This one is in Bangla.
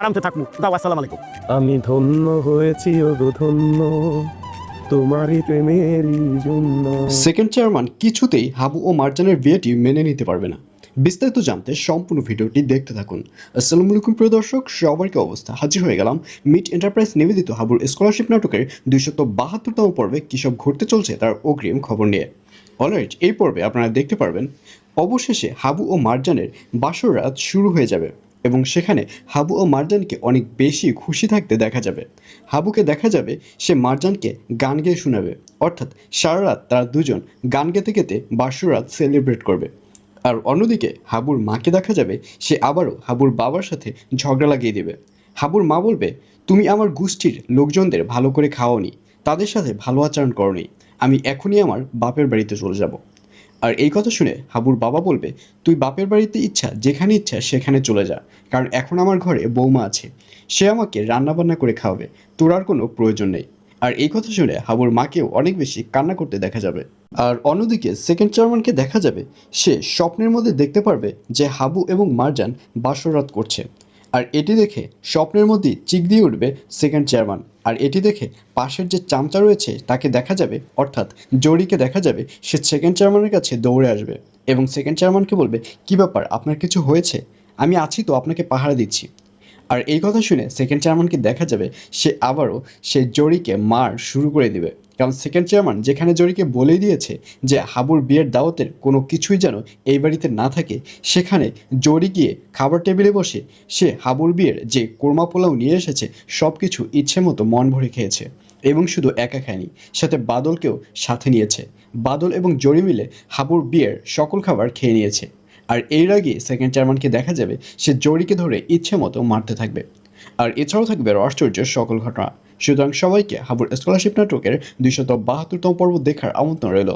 আরামতে থাকব। দাও আসসালাম আলাইকুম। আমি ধন্য হয়েছি ও ধন্য। তোমারই প্রেমেরই জন্য। সেকেন্ড চেয়ারম্যান কিছুতেই হাবু ও মার্জানের বিয়েটি মেনে নিতে পারবে না। বিস্তারিত জানতে সম্পূর্ণ ভিডিওটি দেখতে থাকুন। আসসালামু আলাইকুম প্রিয় দর্শক। সবার কি অবস্থা হাজির হয়ে গেলাম মিট এন্টারপ্রাইজ নিবেদিত হাবুর স্কলারশিপ নাটকের দুইশত বাহাত্তরতম পর্বে কী সব ঘটতে চলছে তার অগ্রিম খবর নিয়ে। অলরাইট এই পর্বে আপনারা দেখতে পারবেন অবশেষে হাবু ও মার্জানের বাসর রাত শুরু হয়ে যাবে। এবং সেখানে হাবু ও মার্জানকে অনেক বেশি খুশি থাকতে দেখা যাবে। হাবুকে দেখা যাবে, সে মার্জানকে গান গেয়ে শোনাবে। অর্থাৎ সারা রাত তারা দুজন গান গেতে গেতে বাসর রাত সেলিব্রেট করবে। আর অন্যদিকে হাবুর মাকে দেখা যাবে, সে আবারও হাবুর বাবার সাথে ঝগড়া লাগিয়ে দেবে। হাবুর মা বলবে, তুমি আমার গোষ্ঠীর লোকজনদের ভালো করে খাওয়ানি তাদের সাথে ভালো আচরণ করনি। আমি এখনই আমার বাপের বাড়িতে চলে যাব। আর এই কথা শুনে হাবুর বাবা বলবে, তুই বাপের বাড়িতে ইচ্ছা, যেখানে ইচ্ছা সেখানে চলে যা, কারণ এখন আমার ঘরে বৌমা আছে। সে আমাকে রান্নাবান্না করে খাওয়াবে, তোর আর কোনো প্রয়োজন নেই। আর এই কথা শুনে হাবুর মাকেও অনেক বেশি কান্না করতে দেখা যাবে। আর অন্যদিকে সেকেন্ড চেয়ারম্যানকে দেখা যাবে, সে স্বপ্নের মধ্যে দেখতে পারবে যে হাবু এবং মারজান বাসরাত করছে। আর এটি দেখে স্বপ্নের মধ্যেই চিক দিয়ে উঠবে সেকেন্ড চেয়ারম্যান আর এটি দেখে পাশের যে চামচা রয়েছে, তাকে দেখা যাবে, অর্থাৎ জরিকে দেখা যাবে, সে সেকেন্ড চেয়ারম্যানের কাছে দৌড়ে আসবে। এবং সেকেন্ড চেয়ারম্যানকে বলবে, কী ব্যাপার, আপনার কিছু হয়েছে? আমি আছি তো, আপনাকে পাহারা দিচ্ছি। আর এই কথা শুনে সেকেন্ড চেয়ারম্যানকে দেখা যাবে, সে আবারও সে জরিকে মার শুরু করে দিবে। কারণ সেকেন্ড চেয়ারম্যান যেখানে জরিকে বলেই দিয়েছে যে হাবুর বিয়ের দাওয়াতের কোনো কিছুই যেন এই বাড়িতে না থাকে, সেখানে জরি গিয়ে খাবার টেবিলে বসে সে হাবুর বিয়ের যে কোরমা পোলাও নিয়ে এসেছে সব কিছু ইচ্ছে মতো মন ভরে খেয়েছে এবং শুধু একা খায়নি, সাথে বাদলকেও সাথে নিয়েছে। বাদল এবং জরি মিলে হাবুর বিয়ের সকল খাবার খেয়ে নিয়েছে। আর এর আগে সেকেন্ড চেয়ারম্যানকে দেখা যাবে, সে জরিকে ধরে ইচ্ছে মতো মারতে থাকবে। আর এছাড়াও থাকবে আশ্চর্যের সকল ঘটনা। সুতরাং সবাইকে হাবুর স্কলারশিপ নাটকের দুইশত বাহাত্তরতম পর্ব দেখার আমন্ত্রণ রইল।